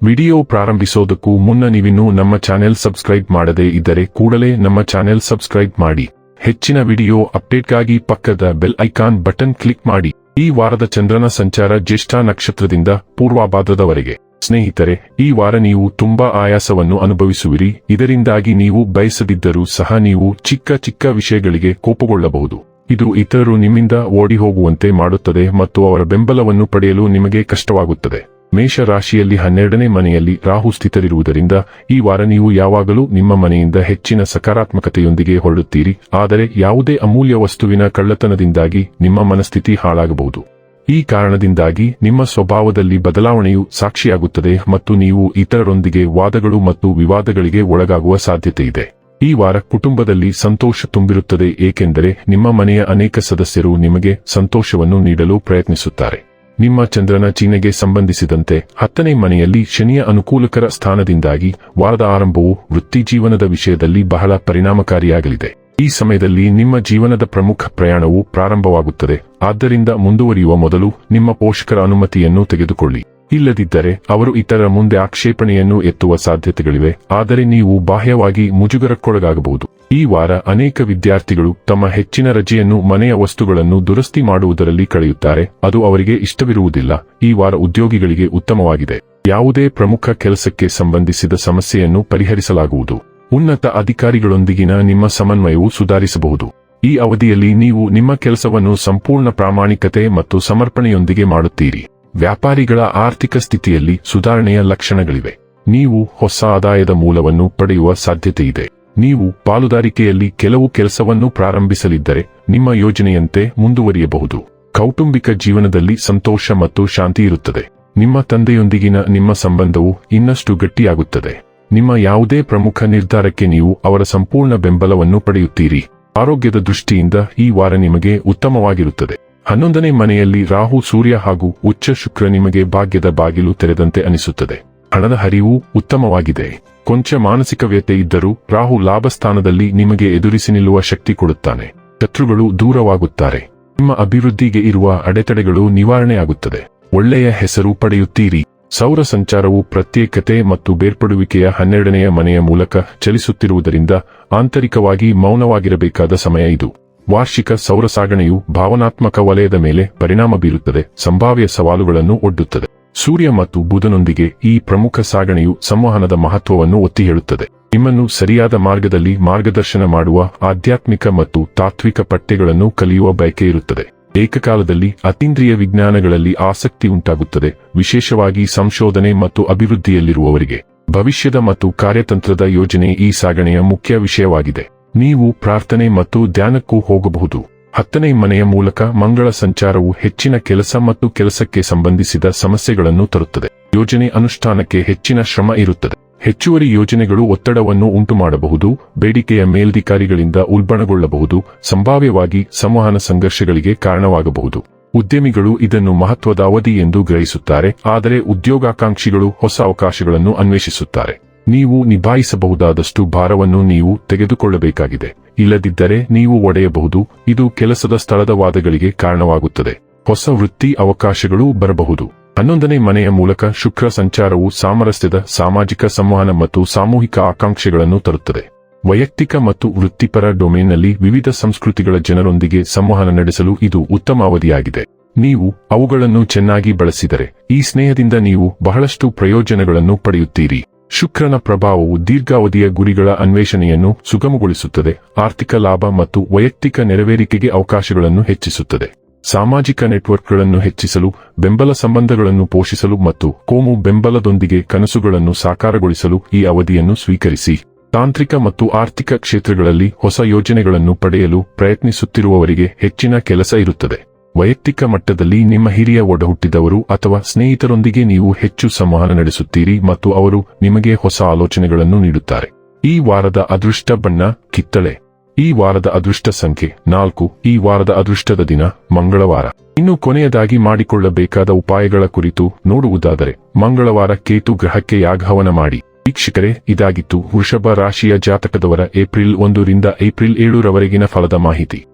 Video ಪ್ರಾರಂಭಿಸೋದಕ್ಕೂ ಮುನ್ನ ನೀವಿನ್ನೂ ನಮ್ಮ ಚಾನೆಲ್ ಸಬ್ಸ್ಕ್ರೈಬ್ ಮಾಡದೇ ಇದ್ದರೆ ಕೂಡಲೇ ನಮ್ಮ ಚಾನೆಲ್ ಸಬ್ಸ್ಕ್ರೈಬ್ ಮಾಡಿ. ಹೆಚ್ಚಿನ ವಿಡಿಯೋ ಅಪ್ಡೇಟ್ಗಾಗಿ ಪಕ್ಕದ ಬೆಲ್ ಐಕಾನ್ ಬಟನ್ ಕ್ಲಿಕ್ ಮಾಡಿ. ಈ ವಾರದ ಚಂದ್ರನ ಸಂಚಾರ ಜ್ಯೇಷ್ಠ ನಕ್ಷತ್ರದಿಂದ ಪೂರ್ವಾಭಾದ್ರದವರೆಗೆ ಸ್ನೇಹಿತರೆ, ಈ ವಾರ ನೀವು ತುಂಬಾ ಆಯಾಸವನ್ನು ಅನುಭವಿಸುವಿರಿ. ಇದರಿಂದಾಗಿ ನೀವು ಬಯಸದಿದ್ದರೂ ಸಹ ನೀವು ಚಿಕ್ಕ ಚಿಕ್ಕ ವಿಷಯಗಳಿಗೆ ಕೋಪಗೊಳ್ಳಬಹುದು. ಇದು ಇತರರು ನಿಮ್ಮಿಂದ ಓಡಿ ಹೋಗುವಂತೆ ಮಾಡುತ್ತದೆ ಮತ್ತು ಅವರ ಬೆಂಬಲವನ್ನು ಪಡೆಯಲು ನಿಮಗೆ ಕಷ್ಟವಾಗುತ್ತದೆ. ಮೇಷ ರಾಶಿಯಲ್ಲಿ ಹನ್ನೆರಡನೇ ಮನೆಯಲ್ಲಿ ರಾಹು ಸ್ಥಿತರಿರುವುದರಿಂದ ಈ ವಾರ ನೀವು ಯಾವಾಗಲೂ ನಿಮ್ಮ ಮನೆಯಿಂದ ಹೆಚ್ಚಿನ ಸಕಾರಾತ್ಮಕತೆಯೊಂದಿಗೆ ಹೊರಡುತ್ತೀರಿ. ಆದರೆ ಯಾವುದೇ ಅಮೂಲ್ಯ ವಸ್ತುವಿನ ಕಳ್ಳತನದಿಂದಾಗಿ ನಿಮ್ಮ ಮನಸ್ಥಿತಿ ಹಾಳಾಗಬಹುದು. ಈ ಕಾರಣದಿಂದಾಗಿ ನಿಮ್ಮ ಸ್ವಭಾವದಲ್ಲಿ ಬದಲಾವಣೆಯು ಸಾಕ್ಷಿಯಾಗುತ್ತದೆ ಮತ್ತು ನೀವು ಇತರರೊಂದಿಗೆ ವಾದಗಳು ಮತ್ತು ವಿವಾದಗಳಿಗೆ ಒಳಗಾಗುವ ಸಾಧ್ಯತೆ ಇದೆ. ಈ ವಾರ ಕುಟುಂಬದಲ್ಲಿ ಸಂತೋಷ ತುಂಬಿರುತ್ತದೆ ಏಕೆಂದರೆ ನಿಮ್ಮ ಮನೆಯ ಅನೇಕ ಸದಸ್ಯರು ನಿಮಗೆ ಸಂತೋಷವನ್ನು ನೀಡಲು ಪ್ರಯತ್ನಿಸುತ್ತಾರೆ. ನಿಮ್ಮ ಚಂದ್ರನ ಚೀನೆಗೆ ಸಂಬಂಧಿಸಿದಂತೆ ಹತ್ತನೇ ಮನೆಯಲ್ಲಿ ಶನಿಯ ಅನುಕೂಲಕರ ಸ್ಥಾನದಿಂದಾಗಿ ವಾರದ ಆರಂಭವು ವೃತ್ತಿ ಜೀವನದ ವಿಷಯದಲ್ಲಿ ಬಹಳ ಪರಿಣಾಮಕಾರಿಯಾಗಲಿದೆ. ಈ ಸಮಯದಲ್ಲಿ ನಿಮ್ಮ ಜೀವನದ ಪ್ರಮುಖ ಪ್ರಯಾಣವು ಪ್ರಾರಂಭವಾಗುತ್ತದೆ. ಆದ್ದರಿಂದ ಮುಂದುವರಿಯುವ ಮೊದಲು ನಿಮ್ಮ ಪೋಷಕರ ಅನುಮತಿಯನ್ನು ತೆಗೆದುಕೊಳ್ಳಿ. ಇಲ್ಲದಿದ್ದರೆ ಅವರು ಇತರ ಮುಂದೆ ಆಕ್ಷೇಪಣೆಯನ್ನು ಎತ್ತುವ ಸಾಧ್ಯತೆಗಳಿವೆ. ಆದರೆ ನೀವು ಬಾಹ್ಯವಾಗಿ ಮುಜುಗರಕ್ಕೊಳಗಾಗಬಹುದು. ಈ ವಾರ ಅನೇಕ ವಿದ್ಯಾರ್ಥಿಗಳು ತಮ್ಮ ಹೆಚ್ಚಿನ ರಜೆಯನ್ನು ಮನೆಯ ವಸ್ತುಗಳನ್ನು ದುರಸ್ತಿ ಮಾಡುವುದರಲ್ಲಿ ಕಳೆಯುತ್ತಾರೆ. ಅದು ಅವರಿಗೆ ಇಷ್ಟವಿರುವುದಿಲ್ಲ. ಈ ವಾರ ಉದ್ಯೋಗಿಗಳಿಗೆ ಉತ್ತಮವಾಗಿದೆ. ಯಾವುದೇ ಪ್ರಮುಖ ಕೆಲಸಕ್ಕೆ ಸಂಬಂಧಿಸಿದ ಸಮಸ್ಯೆಯನ್ನು ಪರಿಹರಿಸಲಾಗುವುದು. ಉನ್ನತ ಅಧಿಕಾರಿಗಳೊಂದಿಗಿನ ನಿಮ್ಮ ಸಮನ್ವಯವು ಸುಧಾರಿಸಬಹುದು. ಈ ಅವಧಿಯಲ್ಲಿ ನೀವು ನಿಮ್ಮ ಕೆಲಸವನ್ನು ಸಂಪೂರ್ಣ ಪ್ರಾಮಾಣಿಕತೆ ಮತ್ತು ಸಮರ್ಪಣೆಯೊಂದಿಗೆ ಮಾಡುತ್ತೀರಿ. ವ್ಯಾಪಾರಿಗಳ ಆರ್ಥಿಕ ಸ್ಥಿತಿಯಲ್ಲಿ ಸುಧಾರಣೆಯ ಲಕ್ಷಣಗಳಿವೆ. ನೀವು ಹೊಸ ಆದಾಯದ ಮೂಲವನ್ನು ಪಡೆಯುವ ಸಾಧ್ಯತೆಯಿದೆ. ನೀವು ಪಾಲುದಾರಿಕೆಯಲ್ಲಿ ಕೆಲವು ಕೆಲಸವನ್ನು ಪ್ರಾರಂಭಿಸಲಿದ್ದರೆ ನಿಮ್ಮ ಯೋಜನೆಯಂತೆ ಮುಂದುವರಿಯಬಹುದು. ಕೌಟುಂಬಿಕ ಜೀವನದಲ್ಲಿ ಸಂತೋಷ ಮತ್ತು ಶಾಂತಿ ಇರುತ್ತದೆ. ನಿಮ್ಮ ತಂದೆಯೊಂದಿಗಿನ ನಿಮ್ಮ ಸಂಬಂಧವು ಇನ್ನಷ್ಟು ಗಟ್ಟಿಯಾಗುತ್ತದೆ. ನಿಮ್ಮ ಯಾವುದೇ ಪ್ರಮುಖ ನಿರ್ಧಾರಕ್ಕೆ ನೀವು ಅವರ ಸಂಪೂರ್ಣ ಬೆಂಬಲವನ್ನು ಪಡೆಯುತ್ತೀರಿ. ಆರೋಗ್ಯದ ದೃಷ್ಟಿಯಿಂದ ಈ ವಾರ ನಿಮಗೆ ಉತ್ತಮವಾಗಿರುತ್ತದೆ. ಹನ್ನೊಂದನೇ ಮನೆಯಲ್ಲಿ ರಾಹು, ಸೂರ್ಯ ಹಾಗೂ ಉಚ್ಚ ಶುಕ್ರ ನಿಮಗೆ ಭಾಗ್ಯದ ಬಾಗಿಲು ತೆರೆದಂತೆ ಅನಿಸುತ್ತದೆ. ಹಣದ ಹರಿವು ಉತ್ತಮವಾಗಿದೆ. ಕೊಂಚ ಮಾನಸಿಕ ವ್ಯತೆ ಇದ್ದರೂ ರಾಹು ಲಾಭಸ್ಥಾನದಲ್ಲಿ ನಿಮಗೆ ಎದುರಿಸಿ ನಿಲ್ಲುವ ಶಕ್ತಿ ಕೊಡುತ್ತಾನೆ. ಶತ್ರುಗಳು ದೂರವಾಗುತ್ತಾರೆ. ನಿಮ್ಮ ಅಭಿವೃದ್ಧಿಗೆ ಇರುವ ಅಡೆತಡೆಗಳು ನಿವಾರಣೆಯಾಗುತ್ತದೆ. ಒಳ್ಳೆಯ ಹೆಸರು ಪಡೆಯುತ್ತೀರಿ. ಸೌರ ಸಂಚಾರವು ಪ್ರತ್ಯೇಕತೆ ಮತ್ತು ಬೇರ್ಪಡುವಿಕೆಯ ಹನ್ನೆರಡನೆಯ ಮನೆಯ ಮೂಲಕ ಚಲಿಸುತ್ತಿರುವುದರಿಂದ ಆಂತರಿಕವಾಗಿ ಮೌನವಾಗಿರಬೇಕಾದ ಸಮಯ ಇದು. ವಾರ್ಷಿಕ ಸೌರ ಸಾಗಣೆಯು ಭಾವನಾತ್ಮಕ ವಲಯದ ಮೇಲೆ ಪರಿಣಾಮ ಬೀರುತ್ತದೆ. ಸಂಭಾವ್ಯ ಸವಾಲುಗಳನ್ನು ಒಡ್ಡುತ್ತದೆ. ಸೂರ್ಯ ಮತ್ತು ಬುಧನೊಂದಿಗೆ ಈ ಪ್ರಮುಖ ಸಾಗಣೆಯು ಸಂವಹನದ ಮಹತ್ವವನ್ನು ಒತ್ತಿ ಹೇಳುತ್ತದೆ ನಿಮ್ಮನ್ನು ಸರಿಯಾದ ಮಾರ್ಗದಲ್ಲಿ ಮಾರ್ಗದರ್ಶನ ಮಾಡುವ ಆಧ್ಯಾತ್ಮಿಕ ಮತ್ತು ತಾತ್ವಿಕ ಪಠ್ಯಗಳನ್ನು ಕಲಿಯುವ ಬಯಕೆ ಇರುತ್ತದೆ. ಏಕಕಾಲದಲ್ಲಿ ಅತೀಂದ್ರಿಯ ವಿಜ್ಞಾನಗಳಲ್ಲಿ ಆಸಕ್ತಿ ಉಂಟಾಗುತ್ತದೆ, ವಿಶೇಷವಾಗಿ ಸಂಶೋಧನೆ ಮತ್ತು ಅಭಿವೃದ್ಧಿಯಲ್ಲಿರುವವರಿಗೆ. ಭವಿಷ್ಯದ ಮತ್ತು ಕಾರ್ಯತಂತ್ರದ ಯೋಜನೆ ಈ ಸಾಗಣೆಯ ಮುಖ್ಯ ವಿಷಯವಾಗಿದೆ. ನೀವು ಪ್ರಾರ್ಥನೆ ಮತ್ತು ಧ್ಯಾನಕ್ಕೂ ಹೋಗಬಹುದು. ಹತ್ತನೇ ಮನೆಯ ಮೂಲಕ ಮಂಗಳ ಸಂಚಾರವು ಹೆಚ್ಚಿನ ಕೆಲಸ ಮತ್ತು ಕೆಲಸಕ್ಕೆ ಸಂಬಂಧಿಸಿದ ಸಮಸ್ಯೆಗಳನ್ನು ತರುತ್ತದೆ. ಯೋಜನೆ ಅನುಷ್ಠಾನಕ್ಕೆ ಹೆಚ್ಚಿನ ಶ್ರಮ ಇರುತ್ತದೆ. ಹೆಚ್ಚುವರಿ ಯೋಜನೆಗಳು ಒತ್ತಡವನ್ನು ಉಂಟುಮಾಡಬಹುದು, ಬೇಡಿಕೆಯ ಮೇಲ್ಧಿಕಾರಿಗಳಿಂದ ಉಲ್ಬಣಗೊಳ್ಳಬಹುದು, ಸಂಭಾವ್ಯವಾಗಿ ಸಂವಹನ ಸಂಘರ್ಷಗಳಿಗೆ ಕಾರಣವಾಗಬಹುದು. ಉದ್ಯಮಿಗಳು ಇದನ್ನು ಮಹತ್ವದ ಅವಧಿ ಎಂದು ಗ್ರಹಿಸುತ್ತಾರೆ, ಆದರೆ ಉದ್ಯೋಗಾಕಾಂಕ್ಷಿಗಳು ಹೊಸ ಅವಕಾಶಗಳನ್ನು ಅನ್ವೇಷಿಸುತ್ತಾರೆ. ನೀವು ನಿಭಾಯಿಸಬಹುದಾದಷ್ಟು ಭಾರವನ್ನು ನೀವು ತೆಗೆದುಕೊಳ್ಳಬೇಕಾಗಿದೆ. ಇಲ್ಲದಿದ್ದರೆ ನೀವು ಒಡೆಯಬಹುದು, ಇದು ಕೆಲಸದ ಸ್ಥಳದ ವಾದಗಳಿಗೆ ಕಾರಣವಾಗುತ್ತದೆ. ಹೊಸ ವೃತ್ತಿ ಅವಕಾಶಗಳು ಬರಬಹುದು. ಹನ್ನೊಂದನೇ ಮನೆಯ ಮೂಲಕ ಶುಕ್ರ ಸಂಚಾರವು ಸಾಮರಸ್ಯದ ಸಾಮಾಜಿಕ ಸಂವಹನ ಮತ್ತು ಸಾಮೂಹಿಕ ಆಕಾಂಕ್ಷೆಗಳನ್ನು ತರುತ್ತದೆ. ವೈಯಕ್ತಿಕ ಮತ್ತು ವೃತ್ತಿಪರ ಡೊಮೇನ್ನಲ್ಲಿ ವಿವಿಧ ಸಂಸ್ಕೃತಿಗಳ ಜನರೊಂದಿಗೆ ಸಂವಹನ ನಡೆಸಲು ಇದು ಉತ್ತಮ ಅವಧಿಯಾಗಿದೆ ನೀವು ಅವುಗಳನ್ನು ಚೆನ್ನಾಗಿ ಬಳಸಿದರೆ, ಈ ಸ್ನೇಹದಿಂದ ನೀವು ಬಹಳಷ್ಟು ಪ್ರಯೋಜನಗಳನ್ನು ಪಡೆಯುತ್ತೀರಿ. ಶುಕ್ರನ ಪ್ರಭಾವವು ದೀರ್ಘಾವಧಿಯ ಗುರಿಗಳ ಅನ್ವೇಷಣೆಯನ್ನು ಸುಗಮಗೊಳಿಸುತ್ತದೆ. ಆರ್ಥಿಕ ಲಾಭ ಮತ್ತು ವೈಯಕ್ತಿಕ ನೆರವೇರಿಕೆಗೆ ಅವಕಾಶಗಳನ್ನು ಹೆಚ್ಚಿಸುತ್ತದೆ. ಸಾಮಾಜಿಕ ನೆಟ್ವರ್ಕ್ಗಳನ್ನು ಹೆಚ್ಚಿಸಲು, ಬೆಂಬಲ ಸಂಬಂಧಗಳನ್ನು ಪೋಷಿಸಲು ಮತ್ತು ಕೋಮು ಬೆಂಬಲದೊಂದಿಗೆ ಕನಸುಗಳನ್ನು ಸಾಕಾರಗೊಳಿಸಲು ಈ ಅವಧಿಯನ್ನು ಸ್ವೀಕರಿಸಿ. ತಾಂತ್ರಿಕ ಮತ್ತು ಆರ್ಥಿಕ ಕ್ಷೇತ್ರಗಳಲ್ಲಿ ಹೊಸ ಯೋಜನೆಗಳನ್ನು ಪಡೆಯಲು ಪ್ರಯತ್ನಿಸುತ್ತಿರುವವರಿಗೆ ಹೆಚ್ಚಿನ ಕೆಲಸ ಇರುತ್ತದೆ. ವೈಯಕ್ತಿಕ ಮಟ್ಟದಲ್ಲಿ ನಿಮ್ಮ ಹಿರಿಯ ಒಡಹುಟ್ಟಿದವರು ಅಥವಾ ಸ್ನೇಹಿತರೊಂದಿಗೆ ನೀವು ಹೆಚ್ಚು ಸಂವಹನ ನಡೆಸುತ್ತೀರಿ ಮತ್ತು ಅವರು ನಿಮಗೆ ಹೊಸ ಆಲೋಚನೆಗಳನ್ನು ನೀಡುತ್ತಾರೆ. ಈ ವಾರದ ಅದೃಷ್ಟ ಬಣ್ಣ, ಕಿತ್ತಳೆ. ಈ ವಾರದ ಅದೃಷ್ಟ ಸಂಖ್ಯೆ ನಾಲ್ಕು. ಈ ವಾರದ ಅದೃಷ್ಟದ ದಿನ, ಮಂಗಳವಾರ. ಇನ್ನು ಕೊನೆಯದಾಗಿ ಮಾಡಿಕೊಳ್ಳಬೇಕಾದ ಉಪಾಯಗಳ ಕುರಿತು ನೋಡುವುದಾದರೆ, ಮಂಗಳವಾರ ಕೇತು ಗ್ರಹಕ್ಕೆ ಯಾಗಹವನ ಮಾಡಿ. ವೀಕ್ಷಕರೇ, ಇದಾಗಿತ್ತು ವೃಷಭ ರಾಶಿಯ ಜಾತಕದವರ ಏಪ್ರಿಲ್ ಒಂದರಿಂದ ಏಪ್ರಿಲ್ ಏಳರವರೆಗಿನ ಫಲದ ಮಾಹಿತಿ.